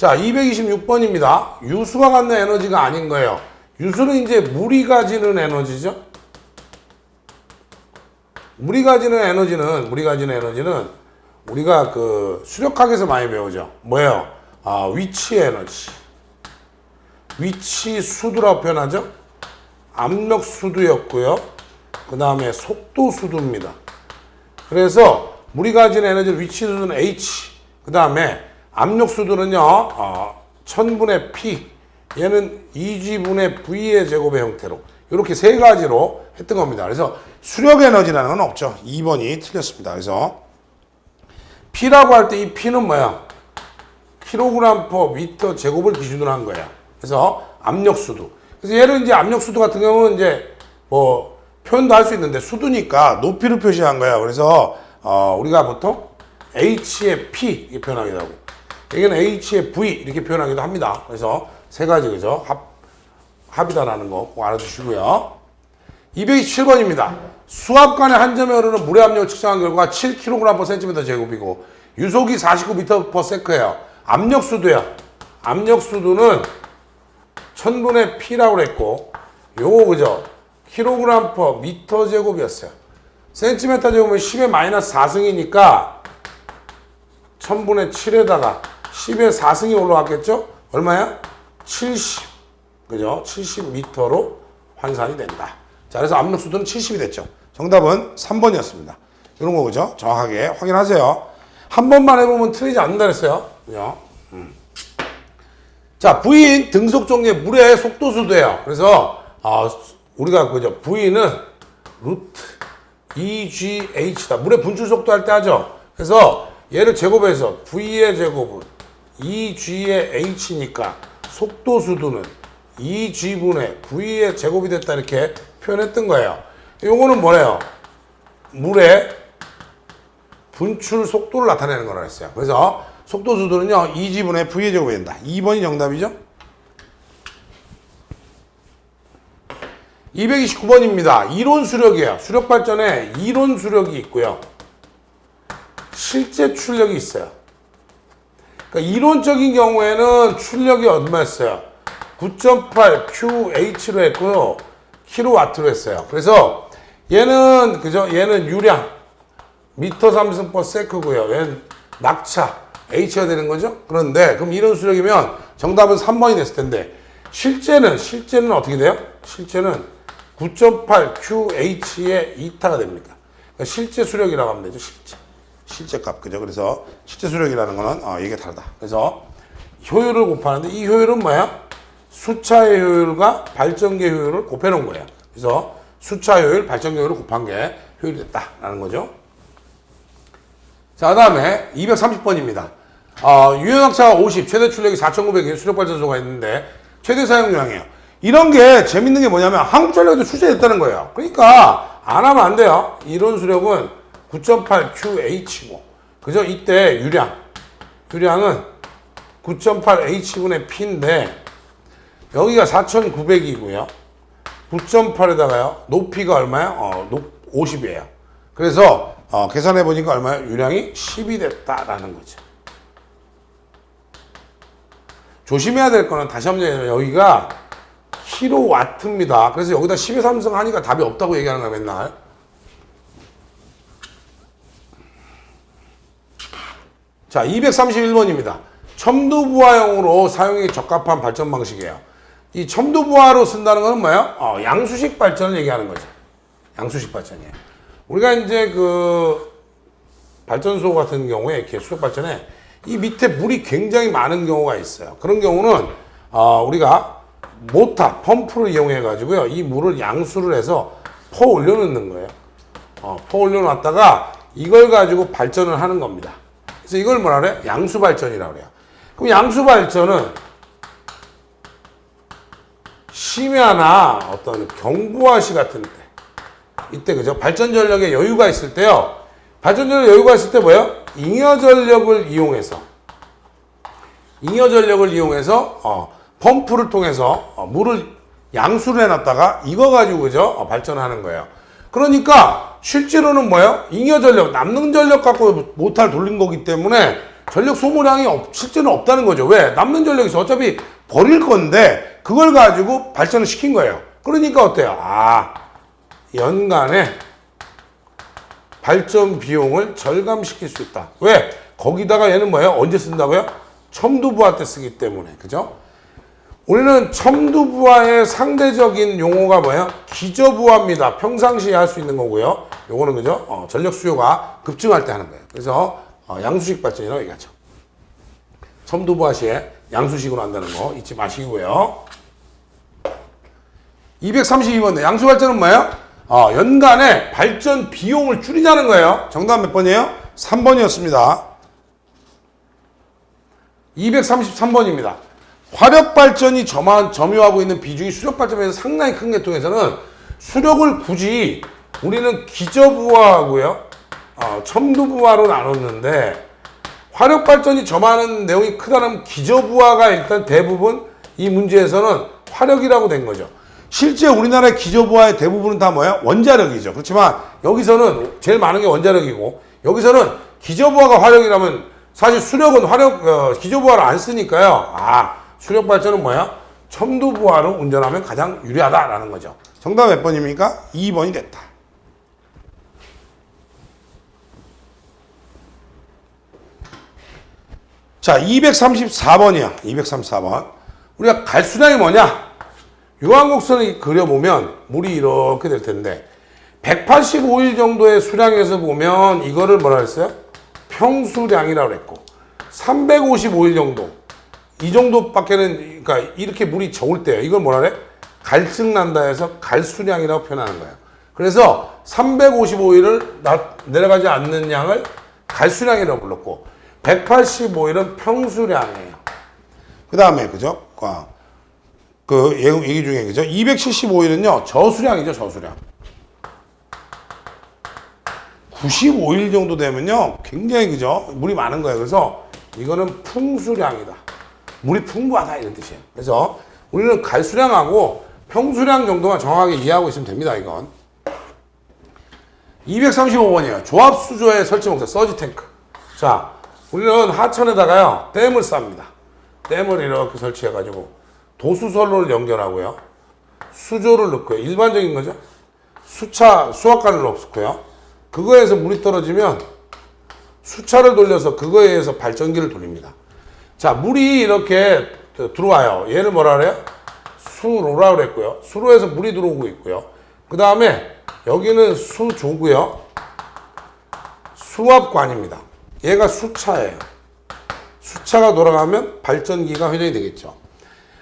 자, 226번입니다. 유수가 갖는 에너지가 아닌 거예요. 유수는 이제 물이 가지는 에너지죠. 물이 가지는 에너지는 물이 가지는 에너지는 우리가 그 수력학에서 많이 배우죠. 뭐예요? 아, 위치 에너지. 위치 수두라고 표현하죠. 압력 수두였고요. 그 다음에 속도 수두입니다. 그래서 물이 가진 에너지 위치 수두는 H. 그 다음에 압력 수두는요, 어, 1000분의 P. 얘는 2G분의 V의 제곱의 형태로. 이렇게 세 가지로 했던 겁니다. 그래서 수력 에너지라는 건 없죠. 2번이 틀렸습니다. 그래서 P라고 할 때 이 P는 뭐야? 킬로그램 퍼 미터 제곱을 기준으로 한 거야. 그래서 압력 수도. 그래서 얘를 이제 압력 수도 같은 경우는 이제 뭐 표현도 할 수 있는데 수두니까 높이를 표시한 거야. 그래서 어 우리가 보통 H의 P 표현하기도 하고 여기는 H의 V 이렇게 표현하기도 합니다. 그래서 세 가지 그죠? 합 합이다라는 거 꼭 알아두시고요. 227번입니다. 수압관의 한 점에 흐르는 물의 압력을 측정한 결과 7kg/cm 제곱이고 유속이 49m/s예요. 압력 수도야. 압력 수도는 1000분의 P라고 그랬고 요거 그죠? kg per 미터 제곱이었어요. 센티미터 제곱은 10의 마이너스 4승이니까 1000분의 7에다가 10의 4승이 올라왔겠죠? 얼마야? 70. 그죠? 70m로 환산이 된다. 자, 그래서 압력 수도는 70이 됐죠. 정답은 3번이었습니다. 이런 거 그죠? 정확하게 확인하세요. 한 번만 해보면 틀리지 않는다 그랬어요. 그죠? 음. 자, V인 등속 종류의 물의 속도 수도예요. 그래서 아, 우리가 그죠? V는 루트 EGH다. 물의 분출 속도 할 때 하죠. 그래서 얘를 제곱해서 V의 제곱은 EG의 H니까 속도 수도는 EG분의 V의 제곱이 됐다 이렇게 표현했던 거예요. 요거는 뭐래요? 물의 분출 속도를 나타내는 거라 했어요. 그래서 속도 수도는요, 2G분의 V의 제곱이 된다. 2번이 정답이죠? 229번입니다. 이론 수력이에요. 수력 발전에 이론 수력이 있고요. 실제 출력이 있어요. 그러니까 이론적인 경우에는 출력이 얼마였어요? 9.8 QH로 했고요. 킬로와트로 했어요. 그래서 얘는 그죠? 얘는 유량 미터 삼승 퍼 세크고요. 얘는 낙차 H가 되는 거죠. 그런데 그럼 이론 수력이면 정답은 3번이 됐을 텐데 실제는 실제는 어떻게 돼요? 실제는 9.8 QH의 2타가 됩니까? 그러니까 실제 수력이라고 하면 되죠. 실제 실제 값 그죠? 그래서 실제 수력이라는 거는 어, 이게 다르다. 그래서 효율을 곱하는데 이 효율은 뭐야? 수차의 효율과 발전계 효율을 곱해 놓은 거예요. 그래서 수차 효율, 발전계 효율을 곱한 게 효율이 됐다라는 거죠. 자, 그 다음에 230번입니다. 어, 유연학차가 50, 최대 출력이 4,900의 수력발전소가 있는데 최대 사용량이에요. 이런 게 재밌는 게 뭐냐면 한국전력도 출제됐다는 거예요. 그러니까 안 하면 안 돼요. 이론 수력은 9.8 QH고 그죠? 이때 유량 유량은 9.8 H분의 P인데 여기가 4,900이고요. 9.8에다가요. 높이가 얼마야? 어, 높 50이에요. 그래서 어, 계산해 보니까 얼마야? 유량이 10이 됐다라는 거죠. 조심해야 될 거는 다시 한번 얘기하면 여기가 킬로와트입니다. 그래서 여기다 10의 삼성 하니까 답이 없다고 얘기하는 거야 맨날. 자, 231번입니다. 첨두부하용으로 사용이 적합한 발전 방식이에요. 이 첨두부하로 쓴다는 것은 뭐예요? 어, 양수식 발전을 얘기하는 거죠. 양수식 발전이에요. 우리가 이제 그 발전소 같은 경우에 이렇게 수력 발전에 이 밑에 물이 굉장히 많은 경우가 있어요. 그런 경우는 어, 우리가 모터, 펌프를 이용해 가지고요. 이 물을 양수를 해서 퍼 올려 놓는 거예요. 어, 퍼 올려 놨다가 이걸 가지고 발전을 하는 겁니다. 그래서 이걸 뭐라 그래? 양수 발전이라고 그래요. 그럼 양수 발전은 심야나 어떤 경부화시 같은 때 이때 그죠? 발전 전력에 여유가 있을 때요. 발전 전력 여유가 있을 때 뭐예요? 잉여 전력을 이용해서 잉여 전력을 이용해서 어, 펌프를 통해서 어, 물을 양수를 해놨다가 이거 가지고 그죠? 어, 발전하는 거예요. 그러니까 실제로는 뭐예요? 잉여 전력, 남는 전력 갖고 모터를 돌린 거기 때문에 전력 소모량이 없- 실제는 없다는 거죠. 왜? 남는 전력이 있어. 어차피 버릴 건데 그걸 가지고 발전을 시킨 거예요. 그러니까 어때요? 아, 연간에 발전 비용을 절감시킬 수 있다. 왜? 거기다가 얘는 뭐예요? 언제 쓴다고요? 첨두부화 때 쓰기 때문에. 그죠? 우리는 첨두부화의 상대적인 용어가 뭐예요? 기저부화입니다. 평상시에 할 수 있는 거고요. 요거는 그죠? 어, 전력 수요가 급증할 때 하는 거예요. 그래서 어, 양수식 발전이라고 얘기하죠. 첨두부화 시에 양수식으로 한다는 거 잊지 마시고요. 232번에 양수 발전은 뭐예요? 어, 연간에 발전 비용을 줄이자는 거예요. 정답 몇 번이에요? 3번이었습니다. 233번입니다. 화력 발전이 점화, 점유하고 있는 비중이 수력 발전에서 상당히 큰 계통에서는 수력을 굳이 우리는 기저부하고요, 어, 첨두부하로 나눴는데 화력 발전이 점하는 내용이 크다는 기저부하가 일단 대부분 이 문제에서는 화력이라고 된 거죠. 실제 우리나라의 기저부하의 대부분은 다 뭐야? 원자력이죠. 그렇지만 여기서는 제일 많은 게 원자력이고 여기서는 기저부하가 화력이라면 사실 수력은 화력 어, 기저부하를 안 쓰니까요. 아 수력 발전은 뭐야? 첨두부하로 운전하면 가장 유리하다라는 거죠. 정답 몇 번입니까? 2번이 됐다. 자, 234번이야. 234번. 우리가 갈 수량이 뭐냐? 유황곡선을 그려보면 물이 이렇게 될 텐데 185일 정도의 수량에서 보면 이거를 뭐라 했어요? 평수량이라고 그랬고 355일 정도 이 정도밖에는 그러니까 이렇게 물이 적을 때요. 이걸 뭐라 그래? 갈증 난다 해서 갈수량이라고 표현하는 거예요. 그래서 355일을 내려가지 않는 양을 갈수량이라고 불렀고 185일은 평수량이에요. 그 다음에 그죠? 아, 그 얘기 중에 그죠? 275일은요 저수량이죠 저수량. 95일 정도 되면요 굉장히 그죠? 물이 많은 거예요. 그래서 이거는 풍수량이다. 물이 풍부하다 이런 뜻이에요. 그래서 우리는 갈수량하고 평수량 정도만 정확하게 이해하고 있으면 됩니다. 이건. 235번이에요. 조합수조에 설치 목적 서지 탱크. 자, 우리는 하천에다가요 댐을 쌉니다. 댐을 이렇게 설치해가지고 도수선로를 연결하고요. 수조를 넣고요. 일반적인 거죠. 수차, 수압관을 넣고요. 그거에서 물이 떨어지면 수차를 돌려서 그거에 의해서 발전기를 돌립니다. 자, 물이 이렇게 들어와요. 얘를 뭐라 그래요? 수로라 그랬고요. 수로에서 물이 들어오고 있고요. 그 다음에 여기는 수조고요. 수압관입니다. 얘가 수차예요. 수차가 돌아가면 발전기가 회전이 되겠죠.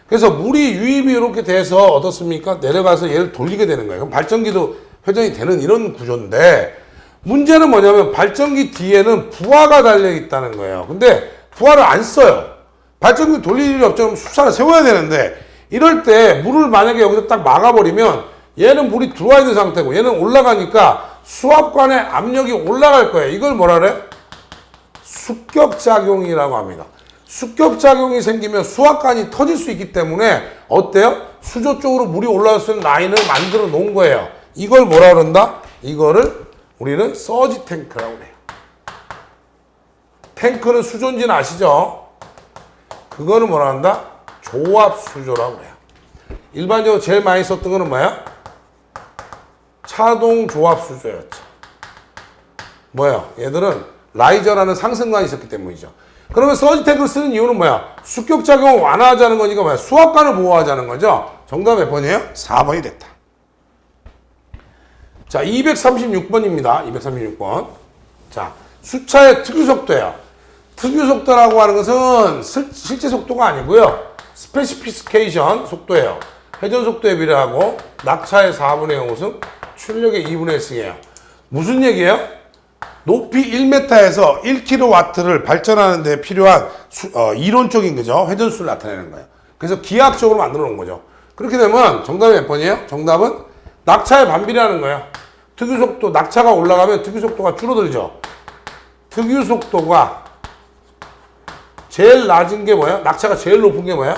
그래서 물이 유입이 이렇게 돼서 어떻습니까? 내려가서 얘를 돌리게 되는 거예요. 그럼 발전기도 회전이 되는 이런 구조인데 문제는 뭐냐면 발전기 뒤에는 부하가 달려 있다는 거예요. 근데 부하를 안 써요. 발전기 돌릴 일이 없죠. 수차를 세워야 되는데 이럴 때 물을 만약에 여기서 딱 막아버리면 얘는 물이 들어와 있는 상태고 얘는 올라가니까 수압관의 압력이 올라갈 거예요. 이걸 뭐라 그래? 습격작용이라고 합니다. 습격작용이 생기면 수압관이 터질 수 있기 때문에 어때요? 수조 쪽으로 물이 올라올 수 있는 라인을 만들어 놓은 거예요. 이걸 뭐라 그런다? 이거를 우리는 서지 탱크라고 그래요. 탱크는 수조인지는 아시죠? 그거는 뭐라 한다? 조합 수조라고 그래요. 일반적으로 제일 많이 썼던 거는 뭐야? 차동 조합 수조였죠. 뭐야? 얘들은 라이저라는 상승관이 있었기 때문이죠. 그러면 서지 탱크를 쓰는 이유는 뭐야? 습격 작용을 완화하자는 거니까 뭐야? 수압관을 보호하자는 거죠. 정답 몇 번이에요? 4번이 됐다. 자, 236번입니다. 236번. 자, 수차의 특유 속도예요. 특유 속도라고 하는 것은 실- 실제 속도가 아니고요. 스페시피스케이션 속도예요. 회전 속도에 비례하고 낙차의 4분의 5승, 출력의 2분의 1승이에요. 무슨 얘기예요? 높이 1m에서 1kW를 발전하는 데 필요한 수- 어, 이론적인 거죠. 회전수를 나타내는 거예요. 그래서 기하학적으로 만들어 놓은 거죠. 그렇게 되면 정답이 몇 번이에요? 정답은 낙차의 반비례하는 거예요. 특유 속도, 낙차가 올라가면 특유 속도가 줄어들죠. 특유 속도가 제일 낮은 게 뭐야? 낙차가 제일 높은 게 뭐야?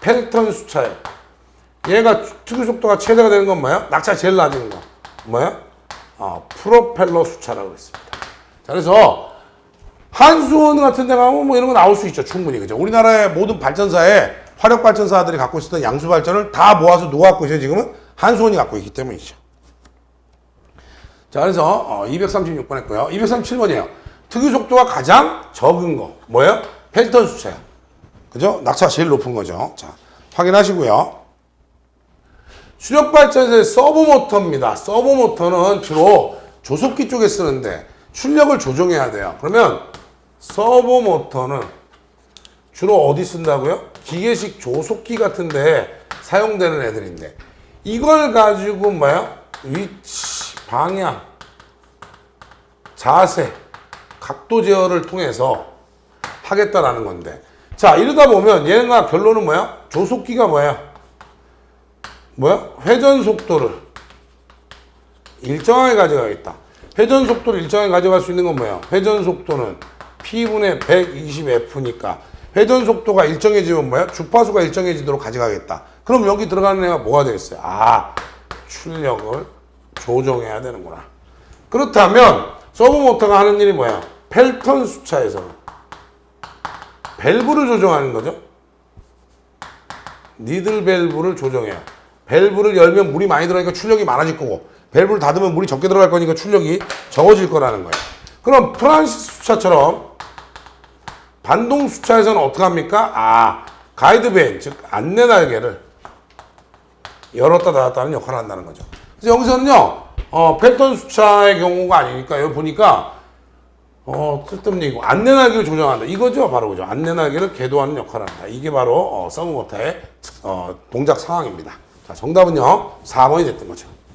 펠턴 수차예요. 얘가 특유 속도가 최대가 되는 건 뭐야? 낙차 제일 낮은 거. 뭐야? 어, 프로펠러 수차라고 했습니다. 자, 그래서 한수원 같은 데 가면 뭐 이런 거 나올 수 있죠. 충분히. 그죠? 우리나라의 모든 발전사에 화력 발전사들이 갖고 있었던 양수 발전을 다 모아서 누가 갖고 있어요? 지금은 한수원이 갖고 있기 때문이죠. 자, 그래서 어, 236번 했고요. 237번이에요. 특유 속도가 가장 적은 거. 뭐예요? 펠턴 수차야. 그죠? 낙차가 제일 높은 거죠. 자, 확인하시고요. 수력 발전소의 서브 모터입니다. 서브 모터는 주로 조속기 쪽에 쓰는데 출력을 조정해야 돼요. 그러면 서브 모터는 주로 어디 쓴다고요? 기계식 조속기 같은데 사용되는 애들인데 이걸 가지고 뭐야? 위치, 방향, 자세, 각도 제어를 통해서 하겠다라는 건데 자 이러다 보면 얘가 결론은 뭐야? 조속기가 뭐야? 뭐야? 회전 속도를 일정하게 가져가겠다. 회전 속도를 일정하게 가져갈 수 있는 건 뭐야? 회전 속도는 P분의 120F니까 회전 속도가 일정해지면 뭐야? 주파수가 일정해지도록 가져가겠다. 그럼 여기 들어가는 애가 뭐가 되겠어요? 아, 출력을 조정해야 되는구나. 그렇다면 서브 모터가 하는 일이 뭐야? 펠턴 수차에서 밸브를 조정하는 거죠. 니들 밸브를 조정해요. 밸브를 열면 물이 많이 들어가니까 출력이 많아질 거고 밸브를 닫으면 물이 적게 들어갈 거니까 출력이 적어질 거라는 거예요. 그럼 프란시스 수차처럼 반동 수차에서는 어떻게 합니까? 아 가이드벤 즉 안내 날개를 열었다 닫았다 하는 역할을 한다는 거죠. 그래서 여기서는요 어, 펠턴 수차의 경우가 아니니까 여기 보니까 어, 쓸데없는 거 안내 날개를 조정한다. 이거죠, 바로 그죠. 안내 날개를 궤도하는 역할을 한다. 이게 바로 어, 서브모터의 어, 동작 상황입니다. 자, 정답은요, 4번이 됐던 거죠.